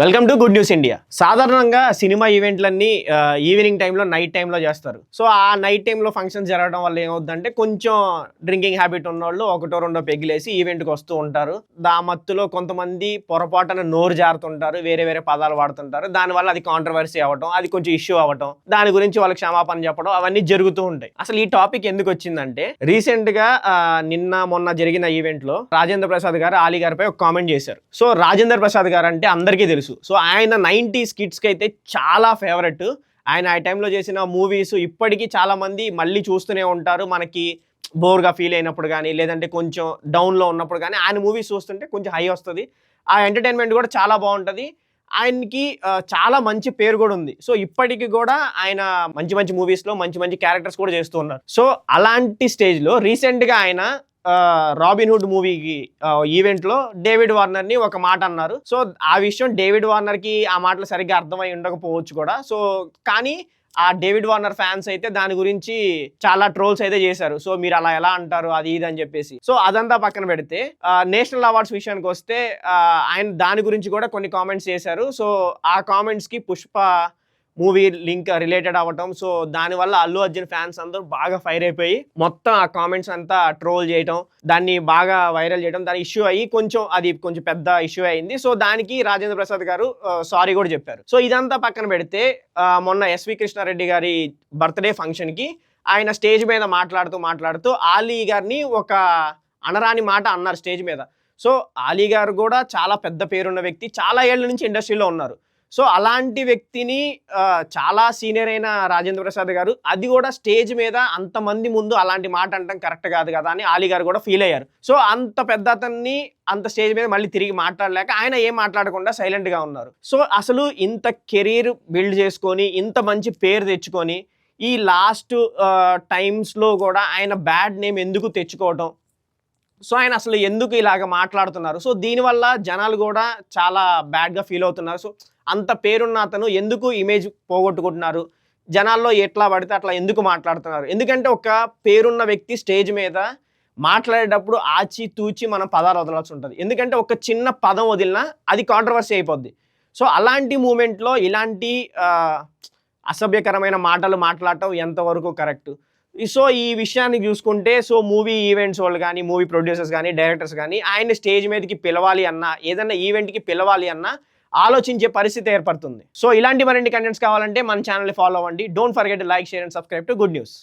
Welcome to good news India సాధారణంగా cinema ఈవెంట్లన్నీ evening టైంలో నైట్ టైంలో చేస్తారు. సో ఆ నైట్ టైంలో ఫంక్షన్స్ జరగడం వల్ల ఏమవుతుందంటే కొంచెం డ్రింకింగ్ హ్యాబిట్ ఉన్నవాళ్ళు ఒకటో రెండో పెగ్గిలేసి ఈవెంట్కి వస్తూ ఉంటారు. దా మత్తులో కొంతమంది పొరపాటున నోరు జారుతుంటారు వేరే వేరే పదాలు వాడుతుంటారు. దానివల్ల అది కాంట్రవర్సీ అవ్వటం అది కొంచెం ఇష్యూ అవ్వటం దాని గురించి వాళ్ళకి క్షమాపణ చెప్పడం అవన్నీ జరుగుతూ ఉంటాయి. అసలు ఈ టాపిక్ ఎందుకు వచ్చిందంటే రీసెంట్గా నిన్న మొన్న జరిగిన ఈవెంట్లో రాజేంద్ర ప్రసాద్ గారు ఆలీ గారిపై ఒక కామెంట్ చేశారు. సో రాజేంద్ర ప్రసాద్ గారు అంటే అందరికీ తెలుసు. సో ఆయన నైంటీస్ కిట్స్కి అయితే చాలా ఫేవరెట్ ఆయన ఆ టైంలో చేసిన మూవీస్ ఇప్పటికీ చాలామంది మళ్ళీ చూస్తూనే ఉంటారు. మనకి బోర్గా ఫీల్ అయినప్పుడు కానీ లేదంటే కొంచెం డౌన్లో ఉన్నప్పుడు కానీ ఆయన మూవీస్ చూస్తుంటే కొంచెం హై వస్తుంది. ఆ ఎంటర్టైన్మెంట్ కూడా చాలా బాగుంటుంది. ఆయనకి చాలా మంచి పేరు కూడా ఉంది. సో ఇప్పటికి కూడా ఆయన మంచి మంచి మూవీస్లో మంచి మంచి క్యారెక్టర్స్ కూడా చేస్తూ ఉన్నారు. సో అలాంటి స్టేజ్లో రీసెంట్గా ఆయన రాబిన్హుడ్ రాబిన్ హుడ్ మూవీకి ఈవెంట్లో డేవిడ్ వార్నర్ని ఒక మాట అన్నారు. సో ఆ విషయం డేవిడ్ వార్నర్కి ఆ మాటలు సరిగ్గా అర్థమై ఉండకపోవచ్చు కూడా. సో కానీ ఆ డేవిడ్ వార్నర్ ఫ్యాన్స్ అయితే దాని గురించి చాలా ట్రోల్స్ అయితే చేశారు. సో మీరు అలా ఎలా అంటారు? అది ఇది అని చెప్పేసి. సో అదంతా పక్కన పెడితే నేషనల్ అవార్డ్స్ విషయానికి వస్తే ఆయన దాని గురించి కూడా కొన్ని కామెంట్స్ చేశారు. సో ఆ కామెంట్స్కి పుష్ప మూవీ లింక్ రిలేటెడ్ అవ్వటం. సో దానివల్ల అల్లు అర్జున్ ఫ్యాన్స్ అందరూ బాగా ఫైర్ అయిపోయి మొత్తం ఆ కామెంట్స్ అంతా ట్రోల్ చేయటం దాన్ని బాగా వైరల్ చేయడం దాని ఇష్యూ అయ్యి కొంచెం అది కొంచెం పెద్ద ఇష్యూ అయింది. సో దానికి రాజేంద్ర ప్రసాద్ గారు సారీ కూడా చెప్పారు. సో ఇదంతా పక్కన పెడితే మొన్న ఎస్వి కృష్ణారెడ్డి గారి బర్త్డే ఫంక్షన్కి ఆయన స్టేజ్ మీద మాట్లాడుతూ మాట్లాడుతూ ఆలీ గారిని ఒక అనరాని మాట అన్నారు స్టేజ్ మీద. సో ఆలీ గారు కూడా చాలా పెద్ద పేరున్న వ్యక్తి చాలా ఏళ్ళ నుంచి ఇండస్ట్రీలో ఉన్నారు. సో అలాంటి వ్యక్తిని చాలా సీనియర్ అయిన రాజేంద్ర ప్రసాద్ గారు అది కూడా స్టేజ్ మీద అంతమంది ముందు అలాంటి మాట అంటాం కరెక్ట్ కాదు కదా అని ఆలీ గారు కూడా ఫీల్ అయ్యారు. సో అంత పెద్ద అతన్ని అంత స్టేజ్ మీద మళ్ళీ తిరిగి మాట్లాడలేక ఆయన ఏం మాట్లాడకుండా సైలెంట్గా ఉన్నారు. సో అసలు ఇంత కెరీర్ బిల్డ్ చేసుకొని ఇంత మంచి పేరు తెచ్చుకొని ఈ లాస్ట్ టైమ్స్లో కూడా ఆయన బ్యాడ్ నేమ్ ఎందుకు తెచ్చుకోవటం సో ఆయన అసలు ఎందుకు ఇలాగ మాట్లాడుతున్నారు? సో దీనివల్ల జనాలు కూడా చాలా బ్యాడ్గా ఫీల్ అవుతున్నారు. సో అంత పేరున్న అతను ఎందుకు ఇమేజ్ పోగొట్టుకుంటున్నారు? జనాల్లో ఎట్లా పడితే అట్లా ఎందుకు మాట్లాడుతున్నారు? ఎందుకంటే ఒక పేరున్న వ్యక్తి స్టేజ్ మీద మాట్లాడేటప్పుడు ఆచి తూచి మనం పదాలు వదలాల్సి ఉంటుంది. ఎందుకంటే ఒక చిన్న పదం వదిలినా అది కాంట్రవర్సీ అయిపోద్ది. సో అలాంటి మూమెంట్లో ఇలాంటి అసభ్యకరమైన మాటలు మాట్లాడటం ఎంతవరకు కరెక్ట్ సో ఈ విషయాన్ని చూసుకుంటే సో మూవీ ఈవెంట్స్ వాళ్ళు కానీ మూవీ ప్రొడ్యూసర్స్ కానీ డైరెక్టర్స్ కానీ ఆయన స్టేజ్ మీదకి పిలవాలి అన్నా ఏదైనా ఈవెంట్కి పిలవాలి అన్నా ఆలోచించే పరిస్థితి ఏర్పడుతుంది. సో ఇలాంటి మరిన్ని కంటెంట్స్ కావాలంటే మన ఛానల్ని ఫాలో అవ్వండి. Don't forget like share and subscribe to good news